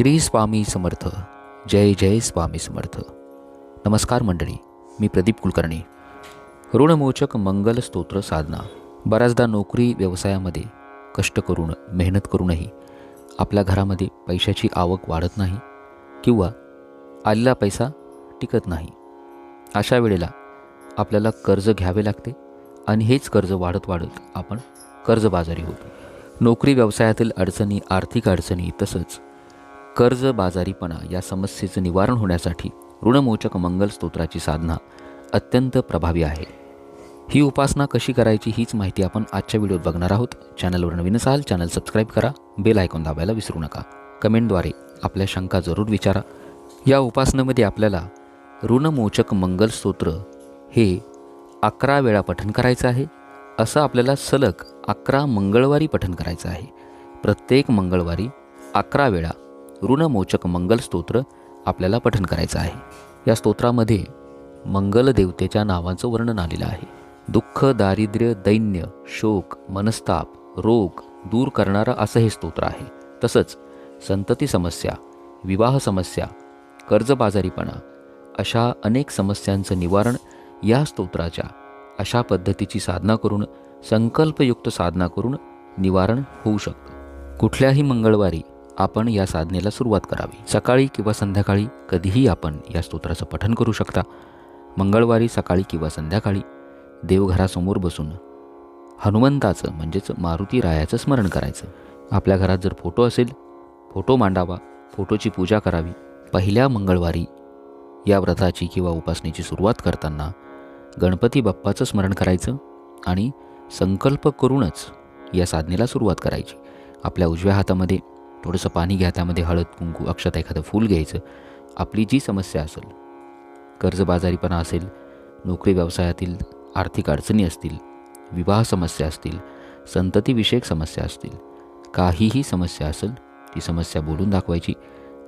श्री स्वामी समर्थ. जय जय स्वामी समर्थ. नमस्कार मंडळी मी प्रदीप कुलकर्णी. ऋणमोचक मंगल स्तोत्र साधना. बऱ्याचदा नोकरी व्यवसायामध्ये कष्ट करून मेहनत करूनही आपल्या घरामध्ये पैशाची आवक वाढत नाही किंवा आलेला पैसा टिकत नाही. अशा वेळेला आपल्याला कर्ज घ्यावे लागते आणि हेच कर्ज वाढत वाढत आपण कर्जबाजारी होतो. नोकरी व्यवसायातील अडचणी आर्थिक अडचणी तसंच कर्जबाजारीपणा या समस्येचं निवारण होण्यासाठी ऋणमोचक मंगल स्तोत्राची साधना अत्यंत प्रभावी आहे. ही उपासना कशी करायची हीच माहिती आपण आजच्या व्हिडिओत बघणार आहोत. चॅनलवर नवीन असाल चॅनल सबस्क्राईब करा बेल आयकॉन दाबायला विसरू नका. कमेंटद्वारे आपल्या शंका जरूर विचारा. या उपासनेमध्ये आपल्याला ऋणमोचक मंगल स्तोत्र हे अकरा वेळा पठण करायचं आहे. असं आपल्याला सलग अकरा मंगळवारी पठण करायचं आहे. प्रत्येक मंगळवारी अकरा वेळा ऋणमोचक मंगल स्तोत्र आपल्याला पठन करायचं आहे. या स्तोत्रामध्ये मंगल देवतेच्या नावाचं वर्णन आलेलं आहे. दुःख दारिद्र्य दैन्य शोक मनस्ताप रोग दूर करणारं असं हे स्तोत्र आहे. तसंच संतती समस्या विवाह समस्या कर्जबाजारीपणा अशा अनेक समस्यांचं निवारण या स्तोत्राच्या अशा पद्धतीची साधना करून संकल्पयुक्त साधना करून निवारण होऊ शकतं. कुठल्याही मंगळवारी आपण या साधनेला सुरुवात करावी. सकाळी किंवा संध्याकाळी कधीही आपण या स्तोत्राचं पठण करू शकता. मंगळवारी सकाळी किंवा संध्याकाळी देवघरासमोर बसून हनुमंताचं म्हणजेच मारुती रायाचं स्मरण करायचं. आपल्या घरात जर फोटो असेल फोटो मांडावा फोटोची पूजा करावी. पहिल्या मंगळवारी या व्रताची किंवा उपासनेची सुरुवात करताना गणपती बाप्पाचं स्मरण करायचं आणि संकल्प करूनच या साधनेला सुरुवात करायची. आपल्या उजव्या हातामध्ये थोडंसं पाणी घ्या त्यामध्ये हळद कुंकू अक्षता एखादं फूल घ्यायचं. आपली जी समस्या असेल कर्जबाजारीपणा असेल नोकरी व्यवसायातील आर्थिक अडचणी असतील विवाह समस्या असतील संततीविषयक समस्या असतील काहीही समस्या असेल ती समस्या बोलून दाखवायची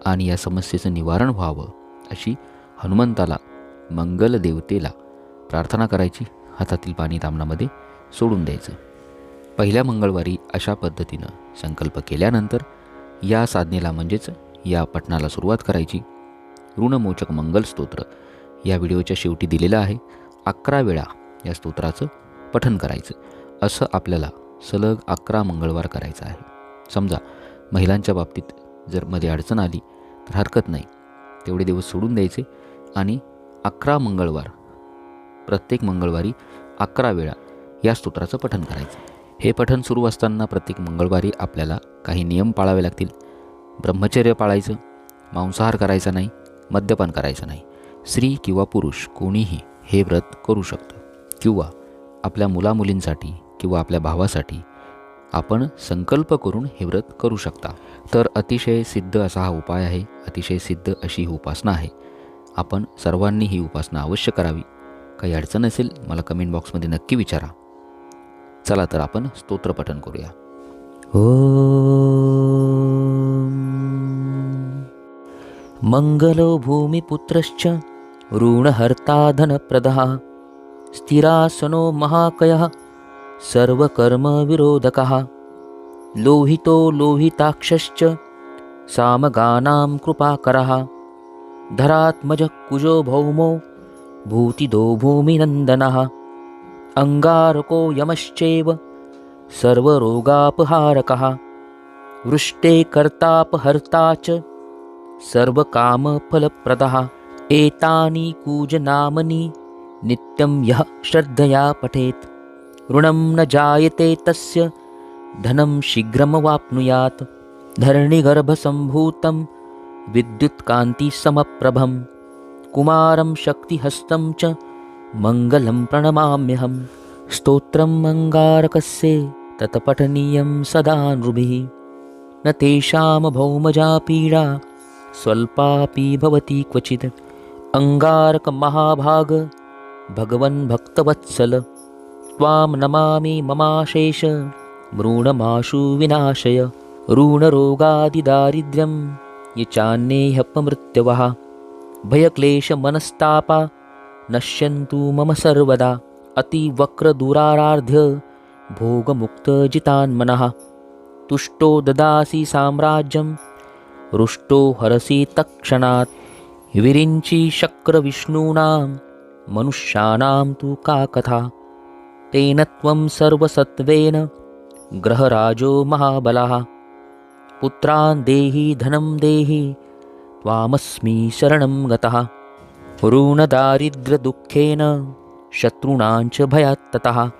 आणि या समस्येचं निवारण व्हावं अशी हनुमंताला मंगल देवतेला प्रार्थना करायची हातातील पाणी तामणामध्ये सोडून द्यायचं. पहिल्या मंगळवारी अशा पद्धतीनं संकल्प केल्यानंतर या साधनेला म्हणजेच या पठणाला सुरुवात करायची. ऋणमोचक मंगल स्तोत्र या व्हिडिओच्या शेवटी दिलेलं आहे. अकरा वेळा या स्तोत्राचं पठन करायचं. असं आपल्याला सलग अकरा मंगळवार करायचं आहे. समजा महिलांच्या बाबतीत जर मध्ये अडचण आली तर हरकत नाही. तेवढे दिवस सोडून द्यायचे आणि अकरा मंगळवार प्रत्येक मंगळवारी अकरा वेळा या स्तोत्राचं पठन करायचं. हे पठण सुरू असताना प्रत्येक मंगळवारी आपल्याला काही नियम पाळावे लागतील. ब्रह्मचर्य पाळायचं मांसाहार करायचा नाही मद्यपान करायचं नाही. स्त्री किंवा पुरुष कोणीही हे व्रत करू शकतं. किंवा आपल्या मुलामुलींसाठी किंवा आपल्या भावासाठी आपण संकल्प करून हे व्रत करू शकता. तर अतिशय सिद्ध असा हा उपाय आहे अतिशय सिद्ध अशी ही उपासना आहे. आपण सर्वांनी ही उपासना अवश्य करावी. काही अडचण असेल मला कमेंट बॉक्समध्ये नक्की विचारा. चला तर आपण स्तोत्रपठन करूया. ओ मङ्गलो भूमिपुत्रश्च ऋणहर्ता धनप्रदः स्थिरासनो महाकयः सर्वकर्मविरोधकः लोहितो लोहिताक्षश्च सामगानां कृपाकरः धरात्मजः कुजो भौमो भूतिदो भूमिनन्दनः। अङ्गारको यमश्चैव सर्वरोगापहारकः वृष्टे कर्तापहर्ता च सर्वकामफलप्रदः एतानि कूजनामनि नित्यं यः श्रद्धया पठेत्। ऋणं न जायते तस्य धनं शीघ्रमवाप्नुयात्। धरणिगर्भसम्भूतं विद्युत्कान्तिसमप्रभं कुमारं शक्तिहस्तं च मङ्गलं प्रणमाम्यहं। स्तोत्रम् अङ्गारकस्य तत्पठनीयं सदा नृभिः। न तेषां भौमजा पीडा स्वल्पापि भवति क्वचित्। अङ्गारकमहाभाग भगवन् भक्तवत्सल। त्वां नमामि ममाशेष मृणमाशु विनाशय। ऋणरोगादिदारिद्र्यं ये चान्येह्यपमृत्यवः भयक्लेशमनस्तापा नश्यन्तु मम सर्वदा अतिवक्रदुरारार्ध्य भोगमुक्तजितान्मनः। तुष्टो ददासि साम्राज्यं रुष्टो हरसि तत्क्षणात् विरिञ्चि शक्रविष्णूनां मनुष्याणां तु का कथा? तेन त्वं सर्वसत्त्वेन ग्रहराजो महाबलः। पुत्रान् देहि धनं देहि त्वामस्मि शरणं गतः। ऋणदारिद्र्यदुःखेन शत्रूणां च भयात् ततः।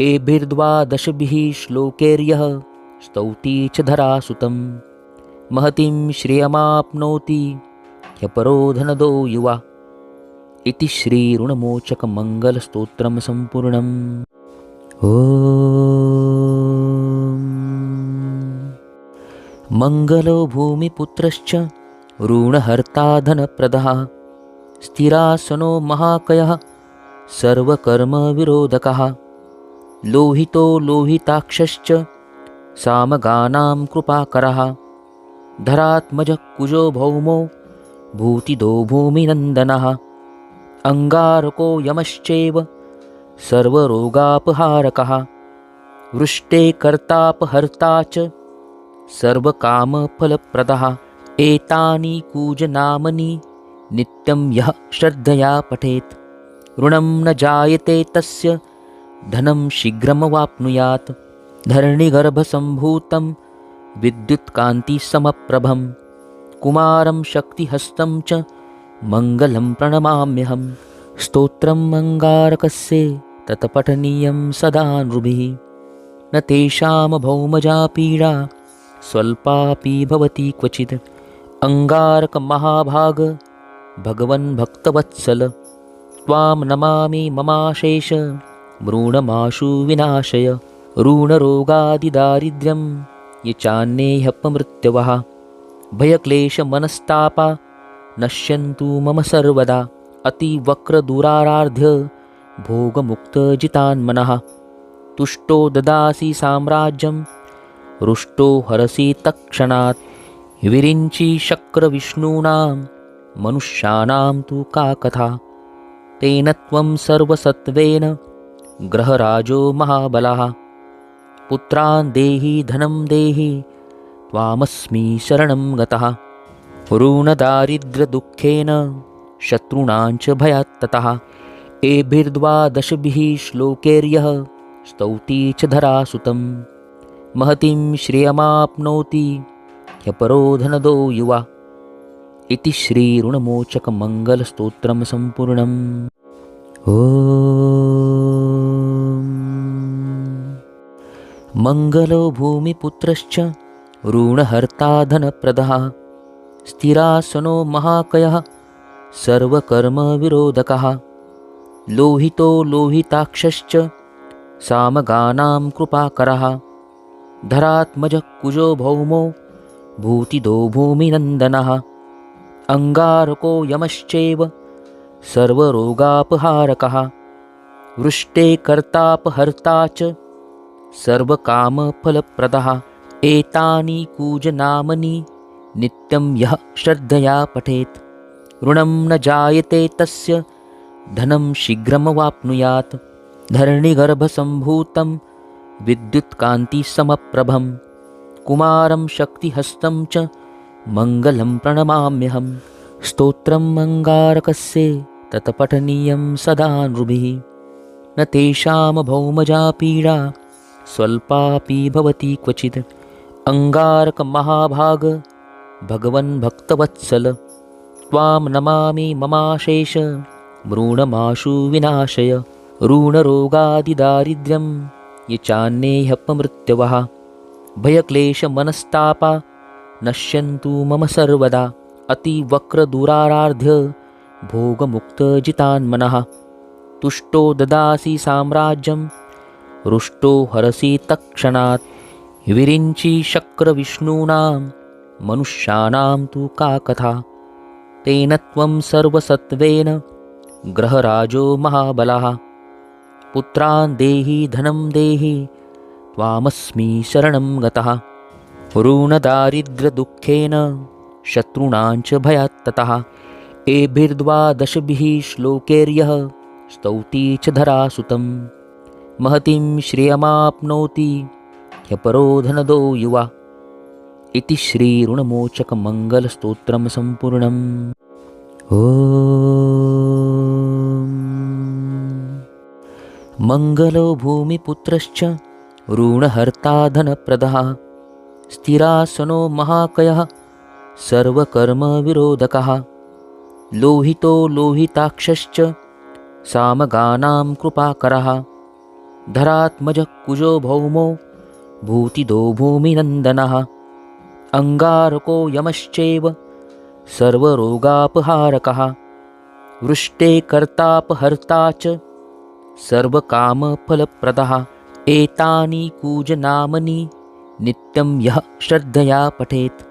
एभिर्द्वादशभिः श्लोकैर्यः स्तौति च धरासुतं महतीं श्रियमाप्नोति ह्यपरो धनदो युवा। इति श्रीऋणमोचकमङ्गलस्तोत्रं सम्पूर्णम्। मङ्गलो भूमिपुत्रश्च ऋणहर्ता धनप्रदः स्थिरासनो महाकयः, सर्वकर्मविरोधकः। लोहितो लोहिताक्षश्च, सामगानां कृपाकरः। धरात्मजः कुजो भौमो, भूतिदो भूमिनन्दनः। अङ्गारको यमश्चैव, सर्वरोगापहारकः। वृष्टे कर्तापहर्ता च, सर्वकामफलप्रदः। एतानि कूजनामनि नित्यं यः श्रद्धया पठेत् ऋणं न जायते तस्य धनं शीघ्रमवाप्नुयात्। धरणिगर्भसम्भूतं विद्युत्कान्तिसमप्रभं कुमारं शक्तिहस्तं च मङ्गलं प्रणमाम्यहं स्तोत्रम् अङ्गारकस्य तत्पठनीयं सदा नृभिः। न तेषां भौमजा पीडा स्वल्पापि भवति क्वचित्। अङ्गारकमहाभाग भगवन् भक्तवत्सल। त्वां नमामि ममाशेष। मृणमाशु विनाशय। ऋणरोगादिदारिद्र्यं। ये चान्येह्यपमृत्यवः भयक्लेशमनस्तापा। नश्यन्तु मम सर्वदा। अतिवक्रदुराराध्य। भोगमुक्तजितान्मनः। तुष्टो ददासि साम्राज्यं रुष्टो हरसि तत्क्षणात्। विरिञ्चि शक्रविष्णूनां मनुष्याणां तु का कथा? तेन त्वं सर्वसत्त्वेन ग्रहराजो महाबलः। पुत्रान् देहि धनं देहि त्वामस्मि शरणं गतः। ऋणदारिद्र्यदुःखेन शत्रूणां च भयात् ततः। एभिर्द्वादशभिः श्लोकैर्यः स्तौति च धरासुतं महतीं श्रियमाप्नोति ह्यपरो धनदो युवा इति श्रीऋणमोचकमङ्गलस्तोत्रं सम्पूर्णम्। मङ्गलो भूमिपुत्रश्च ऋणहर्ता धनप्रदः स्थिरासनो महाकयः सर्वकर्मविरोधकः। लोहितो लोहिताक्षश्च सामगानां कृपाकरः। धरात्मजः कुजो भौमो भूतिदो भूमिनन्दनः अङ्गारको यमश्चैव सर्वरोगापहारकः वृष्टे कर्तापहर्ता च सर्वकामफलप्रदः एतानि कूजनामनि नित्यं यः श्रद्धया पठेत्। ऋणं न जायते तस्य धनं शीघ्रमवाप्नुयात्। धरणिगर्भसम्भूतं विद्युत्कान्तिसमप्रभं कुमारं शक्तिहस्तं च मङ्गलं प्रणमाम्यहं। स्तोत्रम् अङ्गारकस्य तत्पठनीयं सदा नृभिः। न तेषां भौमजा पीडा स्वल्पापि भवति क्वचित् अङ्गारकमहाभाग भगवन् भक्तवत्सल। त्वां नमामि ममाशेष मृणमाशु विनाशय। ऋणरोगादिदारिद्र्यं ये चान्येह्यपमृत्यवः। भयक्लेशमनस्तापा नश्यन्तु मम सर्वदा अतिवक्रदुरारार्ध्य भोगमुक्तजितान्मनः। तुष्टो ददासि साम्राज्यं रुष्टो हरसि तत्क्षणात् विरिञ्चि शक्रविष्णूनां मनुष्याणां तु का कथा? तेन त्वं सर्वसत्त्वेन ग्रहराजो महाबलः। पुत्रान् देहि धनं देहि त्वामस्मि शरणं गतः। ऋणदारिद्र्यदुःखेन शत्रूणां च भयात् ततः। एभिर्द्वादशभिः श्लोकैर्यः स्तौति च धरासुतं महतीं श्रियमाप्नोति ह्यपरोधनदो युवा। इति श्रीऋणमोचकमङ्गलस्तोत्रं सम्पूर्णम्। ओ मङ्गलो भूमिपुत्रश्च ऋणहर्ता धनप्रदः स्थिरासनो महाकयः, सर्वकर्मविरोधकः। लोहितो लोहिताक्षश्च, सामगानां कृपाकरः। धरात्मजः कुजो भौमो, भूतिदो भूमिनन्दनः। अङ्गारको यमश्चैव, सर्वरोगापहारकः। वृष्टे कर्तापहर्ता च, सर्वकामफलप्रदः। एतानि कूजनामनि नित्यं यः श्रद्धया पठेत्।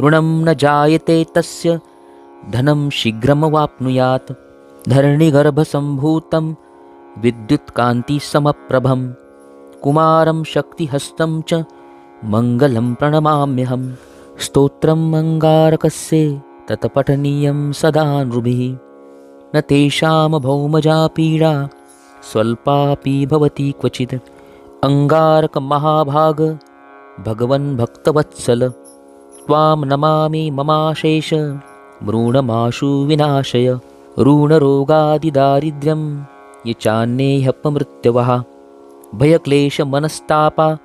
ऋणं न जायते तस्य धनं शीघ्रमवाप्नुयात्। धरणिगर्भसम्भूतं विद्युत्कान्तिसमप्रभं कुमारं शक्तिहस्तं च मङ्गलं प्रणमाम्यहं स्तोत्रम् अङ्गारकस्य तत्पठनीयं सदा नृभिः। न तेषां भौमजा पीडा स्वल्पापि भवति क्वचित् अङ्गारकमहाभाग भगवन् भक्तवत्सल। त्वां नमामि ममाशेष। मृणमाशु विनाशय। ऋणरोगादिदारिद्र्यं ये चान्येह्यपमृत्यवः भयक्लेशमनस्तापा।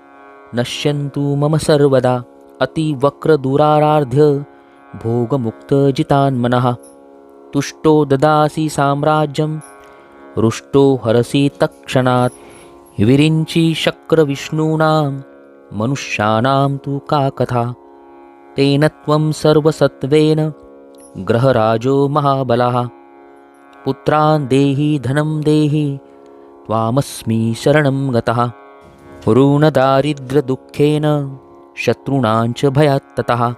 नश्यन्तु मम सर्वदा। अतिवक्रदुरारार्ध्य भोगमुक्तजितान्मनः। तुष्टो ददासि साम्राज्यं रुष्टो हरसि तत्क्षणात्। विरिञ्चि शक्रविष्णूनां मनुष्याणां तु का कथा? तेन त्वं सर्वसत्त्वेन ग्रहराजो महाबलः। पुत्रान् देहि धनं देहि त्वामस्मि शरणं गतः। ऋणदारिद्र्यदुःखेन शत्रूणां च भयात् ततः।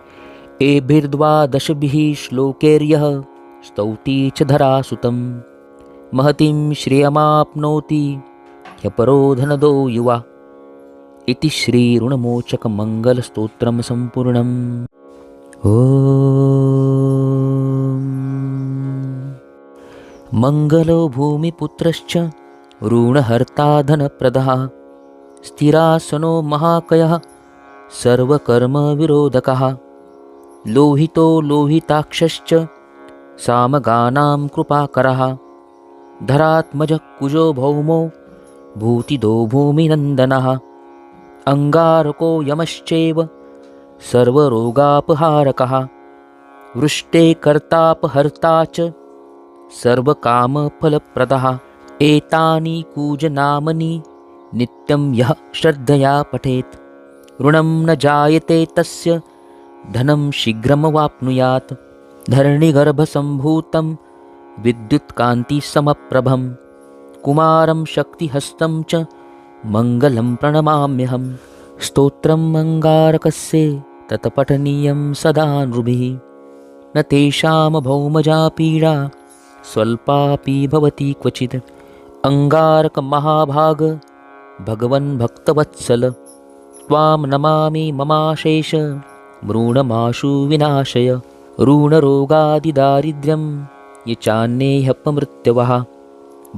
एभिर्द्वादशभिः श्लोकैर्यः स्तौति च धरासुतं महतीं श्रियमाप्नोति ह्यपरो धनदो युवा इति श्रीऋणमोचकमङ्गलस्तोत्रं सम्पूर्णम्। मङ्गलो भूमिपुत्रश्च ऋणहर्ता धनप्रदः स्थिरासनो महाकयः सर्वकर्मविरोधकः। लोहितो लोहिताक्षश्च सामगानां कृपाकरः। धरात्मजः कुजो भौमो भूतिदो भूमिनन्दनः अङ्गारको यमश्चैव सर्वरोगापहारकः वृष्टे कर्तापहर्ता च सर्वकामफलप्रदः एतानि कूजनामनि नित्यं यः श्रद्धया पठेत्। ऋणं न जायते तस्य धनं शीघ्रमवाप्नुयात्। धरणिगर्भसम्भूतं विद्युत्कान्तिसमप्रभं कुमारं शक्तिहस्तं च मङ्गलं प्रणमाम्यहं। स्तोत्रम् अङ्गारकस्य तत्पठनीयं सदा नृभिः न तेषां भौमजा पीडा स्वल्पापि भवति क्वचित् अङ्गारकमहाभाग भगवन् भक्तवत्सल त्वां नमामि ममाशेष मृणमाशु विनाशय। ऋणरोगादिदारिद्र्यं ये चान्येह्यपमृत्यवः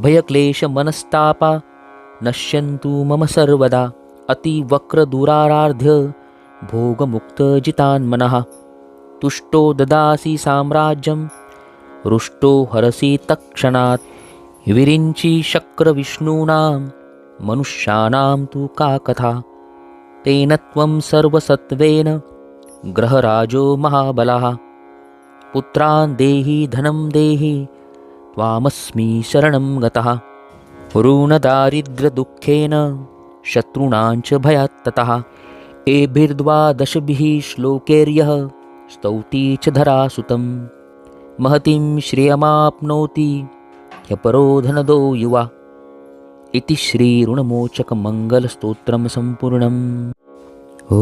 भयक्लेशमनस्तापा नश्यन्तु मम सर्वदा अतिवक्रदुरारार्ध्य भोगमुक्तजितान्मनः। तुष्टो ददासि साम्राज्यं रुष्टो हरसि तत्क्षणात् विरिञ्चि शक्रविष्णूनां मनुष्याणां तु का कथा। तेन त्वं सर्वसत्त्वेन ग्रहराजो महाबलः। पुत्रान् देहि धनं देहि त्वामस्मि शरणं गतः। ऋणदारिद्र्यदुःखेन शत्रूणां च भयात् ततः। एभिर्द्वादशभिः श्लोकैर्यः स्तौति च धरासुतं महतीं श्रियमाप्नोति ह्यपरो धनदो युवा। इति श्रीऋणमोचकमङ्गलस्तोत्रं सम्पूर्णम्। ओ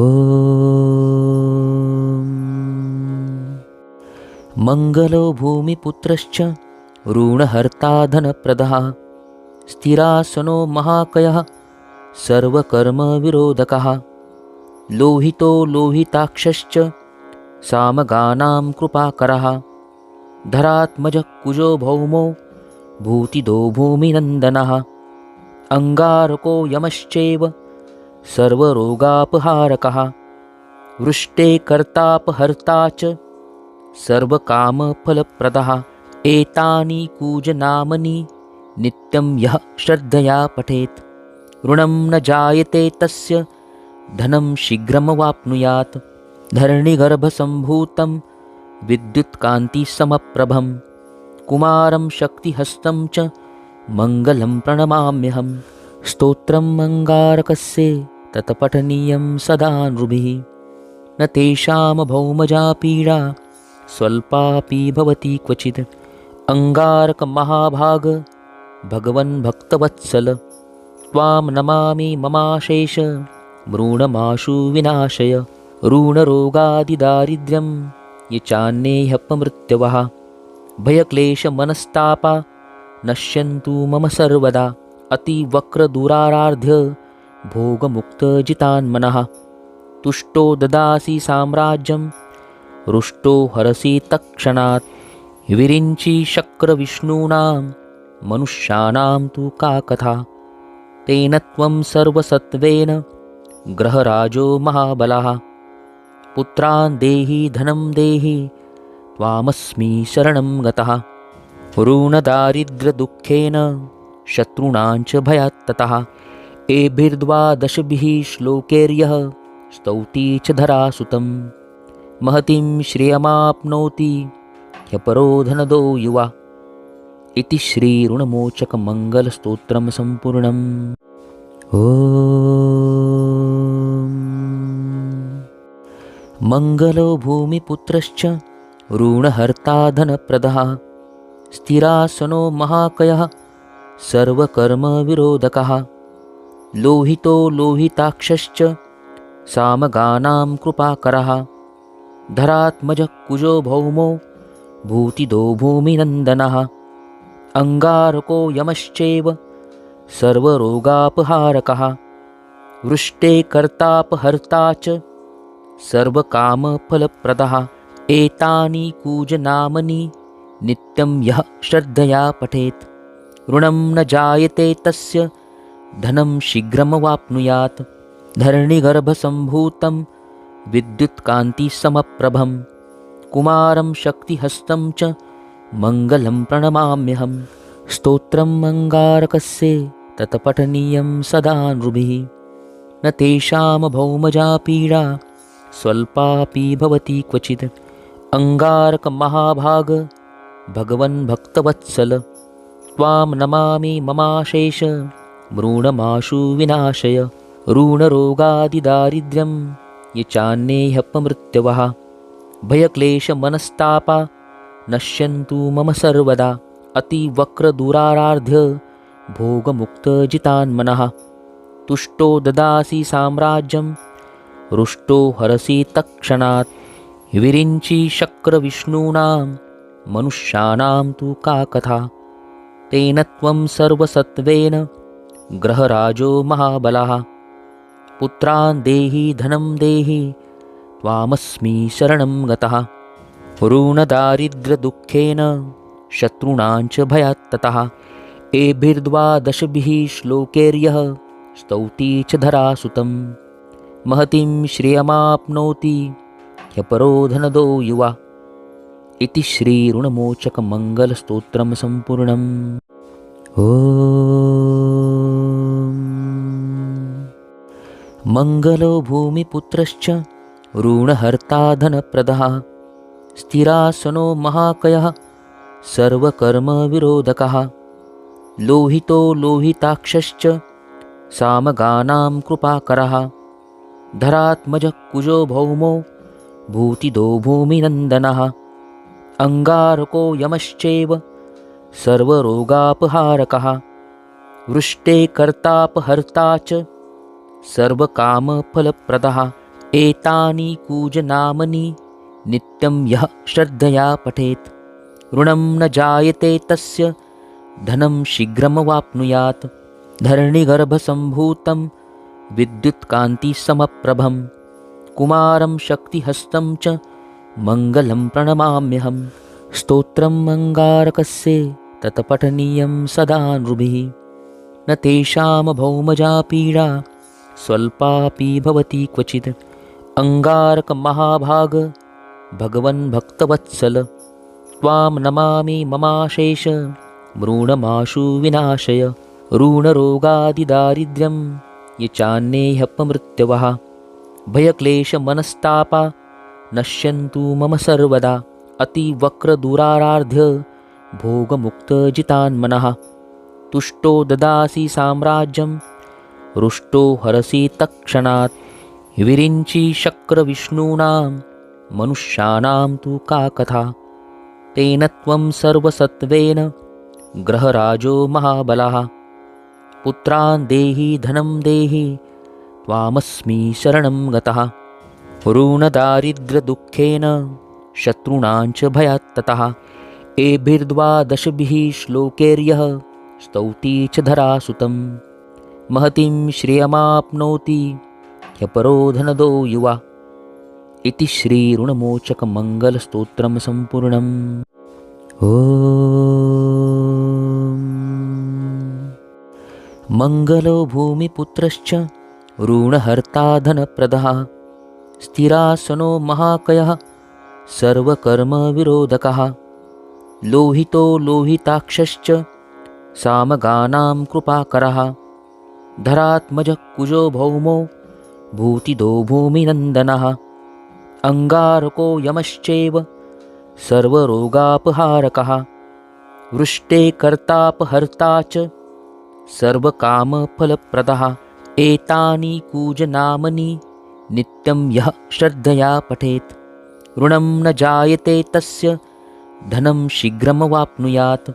मङ्गलो भूमिपुत्रश्च ऋणहर्ता धनप्रदः स्थिरासनो महाकयः सर्वकर्मविरोधकः। लोहितो लोहिताक्षश्च सामगानां कृपाकरः। धरात्मजः कुजो भौमो भूतिदो भूमिनन्दनः। अङ्गारको यमश्चैव सर्वरोगापहारकः। वृष्टे कर्तापहर्ता च सर्वकामफलप्रदः। एतानि कूजनामनि नित्यं यः श्रद्धया पठेत्। ऋणं न जायते तस्य धनं शीघ्रमवाप्नुयात्। धरणिगर्भसम्भूतं विद्युत्कान्तिसमप्रभं कुमारं शक्तिहस्तं च मङ्गलं प्रणमाम्यहं स्तोत्रम् अङ्गारकस्य तत्पठनीयं सदा नृभिः। न तेषां भौमजा पीडा स्वल्पापि भवति क्वचित्। अङ्गारकमहाभाग भगवन् भक्तवत्सल। त्वां नमामि ममाशेष। मृणमाशु विनाशय। ऋणरोगादिदारिद्र्यं ये चान्येह्यपमृत्यवः भयक्लेशमनस्तापा। नश्यन्तु मम सर्वदा। अतिवक्रदुराराध्य। भोगमुक्तजितान्मनः। तुष्टो ददासि साम्राज्यं रुष्टो हरसि तत्क्षणात्। विरिञ्चि शक्रविष्णूनां मनुष्याणां तु का कथा? तेन त्वं सर्वसत्त्वेन ग्रहराजो महाबलः। पुत्रान् देहि धनं देहि त्वामस्मि शरणं गतः। ऋणदारिद्र्यदुःखेन शत्रूणां च भयात्ततः एभिर्द्वादशभिः श्लोकैर्यः स्तौति च धरासुतं महतीं श्रियमाप्नोति ह्यपरो धनदो युवा इति श्रीऋणमोचकमङ्गलस्तोत्रं सम्पूर्णम्। मङ्गलो भूमिपुत्रश्च ऋणहर्ता धनप्रदः स्थिरासनो महाकयः सर्वकर्मविरोधकः। लोहितो लोहिताक्षश्च सामगानां कृपाकरः। धरात्मजः कुजो भौमो भूतिदो भूमिनन्दनः अङ्गारको यमश्चैव सर्वरोगापहारकः वृष्टे कर्तापहर्ता च सर्वकामफलप्रदः। एतानि कूजनामनि नित्यं यः श्रद्धया पठेत् ऋणं न जायते तस्य धनं शीघ्रमवाप्नुयात्। धरणिगर्भसम्भूतं विद्युत्कान्तिसमप्रभं कुमारं शक्तिहस्तं च मङ्गलं प्रणमाम्यहं। स्तोत्रम् अङ्गारकस्य तत्पठनीयं सदा नृभिः। न तेषां भौमजा पीडा स्वल्पापि भवति क्वचित् अङ्गारकमहाभाग भगवन् भक्तवत्सल त्वां नमामि ममाशेष मृणमाशु विनाशय। ऋणरोगादिदारिद्र्यं ये चान्येह्यपमृत्यवः भयक्लेशमनस्तापा नश्यन्तु मम सर्वदा अतिवक्रदुराराध्य भोगमुक्तजितान्मनः। तुष्टो ददासि साम्राज्यं रुष्टो हरसि तत्क्षणात् विरिञ्चि शक्रविष्णूनां मनुष्याणां तु का कथा? तेन त्वं सर्वसत्त्वेन ग्रहराजो महाबलः। पुत्रान् देहि धनं देहि त्वामस्मि शरणं गतः। ऋणदारिद्र्यदुःखेन शत्रूणां च भयात्ततः एभिर्द्वादशभिः श्लोकैर्यः स्तौति च धरासुतं महतीं श्रियमाप्नोति ह्यपरो धनदो युवा। इति श्रीऋणमोचकमङ्गलस्तोत्रं सम्पूर्णम्। ओ मङ्गलो भूमिपुत्रश्च ऋणहर्ता धनप्रदः स्थिरासनो महाकयः सर्वकर्मविरोधकः। लोहितो लोहिताक्षश्च सामगानां कृपाकरः। धरात्मजः कुजो भौमो भूतिदो भूमिनन्दनः। अङ्गारको यमश्चैव सर्वरोगापहारकः। वृष्टे कर्तापहर्ता च सर्वकामफलप्रदः। एतानि कूजनामनि नित्यं यः श्रद्धया पठेत्। ऋणं न जायते तस्य धनं शीघ्रमवाप्नुयात्। धरणिगर्भसम्भूतं विद्युत्कान्तिसमप्रभं कुमारं शक्तिहस्तं च मङ्गलं प्रणमाम्यहं स्तोत्रम् अङ्गारकस्य तत्पठनीयं सदा नृभिः। न तेषां भौमजा पीडा स्वल्पापि भवति क्वचित्। अङ्गारकमहाभाग भगवन् भक्तवत्सल। त्वां नमामि ममाशेष। मृणमाशु विनाशय। ऋणरोगादिदारिद्र्यं ये चान्येह्यपमृत्यवः भयक्लेशमनस्तापा। नश्यन्तु मम सर्वदा। अतिवक्रदुरारार्ध्य भोगमुक्तजितान्मनः। तुष्टो ददासि साम्राज्यं रुष्टो हरसि तत्क्षणात्। विरिञ्चि शक्रविष्णूनां मनुष्याणां तु का कथा? तेन त्वं सर्वसत्त्वेन ग्रहराजो महाबलः। पुत्रान् देहि धनं देहि त्वामस्मि शरणं गतः। ऋणदारिद्र्यदुःखेन शत्रूणां च भयात्ततः एभिर्द्वादशभिः श्लोकैर्यः स्तौति च धरासुतं महतीं श्रियमाप्नोति ह्यपरो धनदो युवा। इति श्रीऋणमोचकमङ्गलस्तोत्रं सम्पूर्णम्। मङ्गलो भूमिपुत्रश्च ऋणहर्ता धनप्रदः स्थिरासनो महाकयः सर्वकर्मविरोधकः। लोहितो लोहिताक्षश्च सामगानां कृपाकरः। धरात्मजः कुजो भौमो भूतिदो भूमिनन्दनः अङ्गारको यमश्चैव सर्वरोगापहारकः वृष्टे कर्तापहर्ता च सर्वकामफलप्रदः एतानि कूजनामनि नित्यं यः श्रद्धया पठेत्। ऋणं न जायते तस्य धनं शीघ्रमवाप्नुयात्।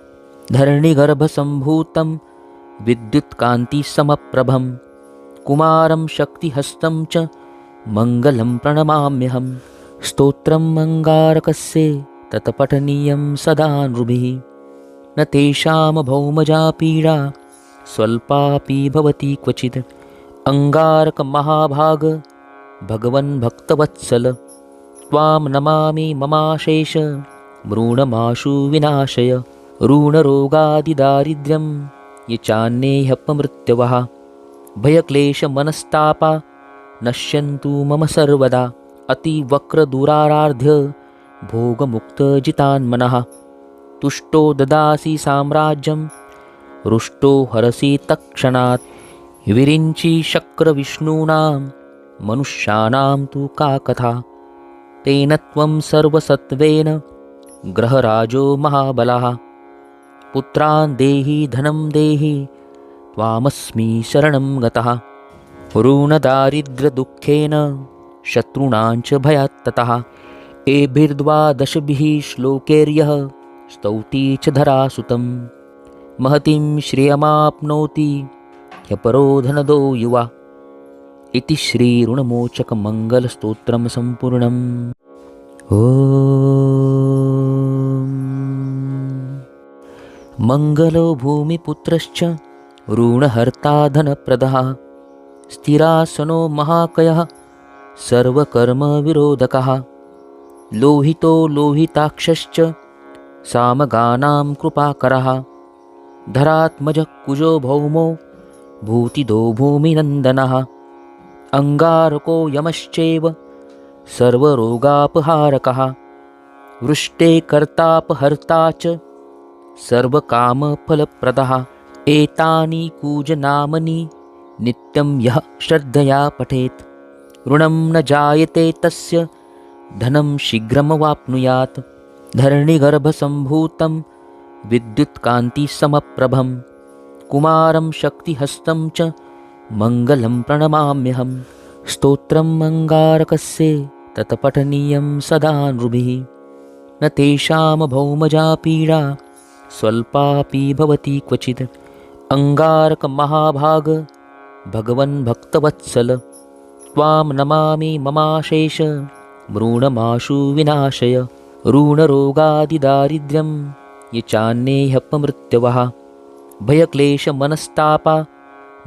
धरणिगर्भसम्भूतं विद्युत्कान्तिसमप्रभं कुमारं शक्तिहस्तं च मङ्गलं प्रणमाम्यहं। स्तोत्रम् अङ्गारकस्य तत्पठनीयं सदा नृभिः। न तेषां भौमजा पीडा स्वल्पापि भवति क्वचित् अङ्गारकमहाभाग भगवन् भक्तवत्सल त्वां नमामि ममाशेष मृणमाशु विनाशय। ऋणरोगादिदारिद्र्यं ये चान्येह्यपमृत्यवः भयक्लेशमनस्तापा नश्यन्तु मम सर्वदा अतिवक्रदुराराध्य भोगमुक्तजितान्मनः। तुष्टो ददासि साम्राज्यं रुष्टो हरसि तत्क्षणात्। विरिञ्चि शक्रविष्णूनां मनुष्याणां तु का कथा। तेन त्वं सर्वसत्त्वेन ग्रहराजो महाबलः। पुत्रान् देहि धनं देहि त्वामस्मि शरणं गतः ऋणदारिद्र्यदुःखेन शत्रूणां च भयात् ततः। एभिर्द्वादशभिः श्लोकैर्यः स्तौति च धरासुतं महतीं श्रियमाप्नोति ह्यपरो धनदो युवा। इति श्रीऋणमोचकमङ्गलस्तोत्रं सम्पूर्णम्। ओ मङ्गलो भूमिपुत्रश्च ऋणहर्ता धनप्रदः स्थिरासनो महाकयः, सर्वकर्मविरोधकः। लोहितो लोहिताक्षश्च, सामगानां कृपाकरः। धरात्मजः कुजो भौमो, भूतिदो भूमिनन्दनः। अङ्गारको यमश्चैव, सर्वरोगापहारकः। वृष्टे कर्तापहर्ता च, सर्वकामफलप्रदः। एतानि कूजनामनि नित्यं यः श्रद्धया पठेत्। ऋणं न जायते तस्य धनं शीघ्रमवाप्नुयात्। धरणिगर्भसम्भूतं विद्युत्कान्तिसमप्रभं कुमारं शक्तिहस्तं च मङ्गलं प्रणमाम्यहं। स्तोत्रम् अङ्गारकस्य तत्पठनीयं सदा नृभिः। न तेषां भौमजा पीडा स्वल्पापि भवति क्वचित् अङ्गारकमहाभाग भगवन् भक्तवत्सल। त्वां नमामि ममाशेष। मृणमाशु विनाशय। ऋणरोगादिदारिद्र्यं ये चान्येह्यपमृत्यवः भयक्लेशमनस्तापा।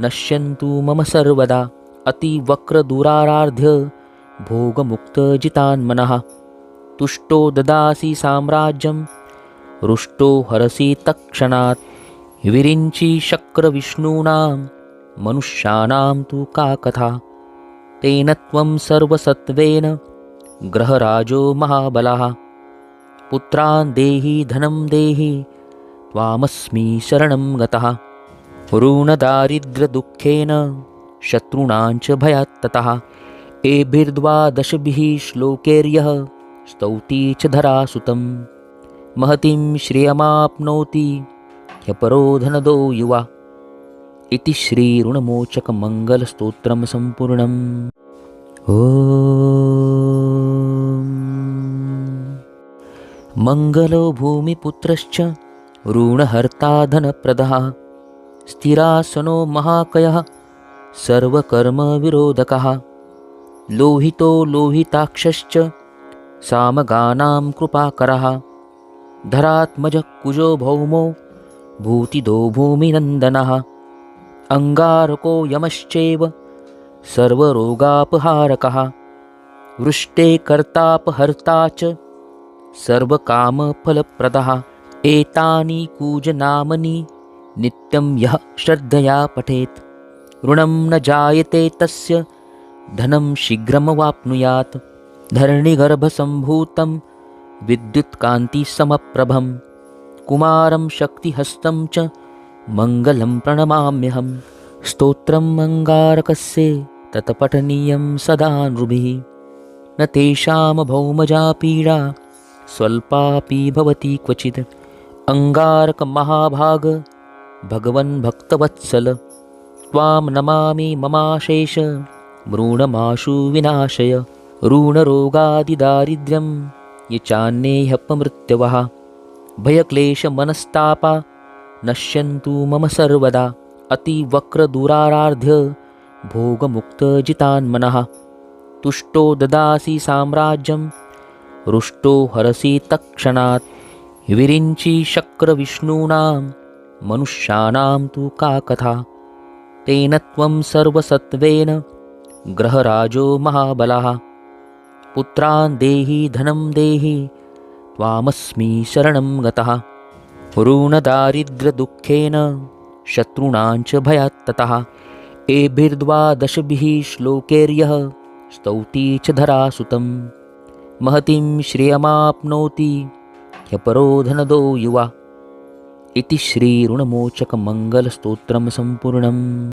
नश्यन्तु मम सर्वदा। अतिवक्रदुरारार्ध्य भोगमुक्तजितान्मनः। तुष्टो ददासि साम्राज्यं रुष्टो हरसि तत्क्षणात्। विरिञ्चि शक्रविष्णूनां मनुष्याणां तु का कथा? तेन त्वं सर्वसत्त्वेन ग्रहराजो महाबलः। पुत्रान् देहि धनं देहि त्वामस्मि शरणं गतः। ऋणदारिद्र्यदुःखेन शत्रूणां च भयात् ततः एभिर्द्वादशभिः श्लोकैर्यः स्तौति च धरासुतं महतीं श्रियमाप्नोति ह्यपरो धनदो युवा इति श्रीऋणमोचकमङ्गलस्तोत्रं सम्पूर्णम्। मङ्गलो भूमिपुत्रश्च ऋणहर्ता धनप्रदः स्थिरासनो महाकयः सर्वकर्मविरोधकः। लोहितो लोहिताक्षश्च सामगानां कृपाकरः। धरात्मजः कुजो भौमो भूतिदो भूमिनन्दनः अङ्गारको यमश्चैव सर्वरोगापहारकः वृष्टे कर्तापहर्ता च सर्वकामफलप्रदः एतानि कूजनामनि नित्यं यः श्रद्धया पठेत्। ऋणं न जायते तस्य धनं शीघ्रमवाप्नुयात्। धरणिगर्भसम्भूतं विद्युत्कान्तिसमप्रभं कुमारं शक्तिहस्तं च मङ्गलं प्रणमाम्यहं। स्तोत्रम् अङ्गारकस्य तत्पठनीयं सदा नृभिः। न तेषां भौमजा पीडा स्वल्पापि भवति क्वचित् अङ्गारकमहाभाग भगवन् भक्तवत्सल। त्वां नमामि ममाशेष मृणमाशु विनाशय। ऋणरोगादिदारिद्र्यं ये चान्येह्यपमृत्यवः। भयक्लेशमनस्तापा नश्यन्तु मम सर्वदा अतिवक्रदुरारार्ध्य भोगमुक्तजितान्मनः। तुष्टो ददासि साम्राज्यं रुष्टो हरसि तत्क्षणात् विरिञ्चि शक्रविष्णूनां मनुष्याणां तु का कथा। तेन त्वं सर्वसत्त्वेन ग्रहराजो महाबलः। पुत्रान् देहि धनं देहि त्वामस्मि शरणं गतः। ऋणदारिद्र्यदुःखेन शत्रूणां च भयात् ततः। एभिर्द्वादशभिः श्लोकैर्यः स्तौति च धरासुतं महतीं श्रियमाप्नोति ह्यपरो धनदो युवा। इति श्रीऋणमोचकमङ्गलस्तोत्रं सम्पूर्णम्।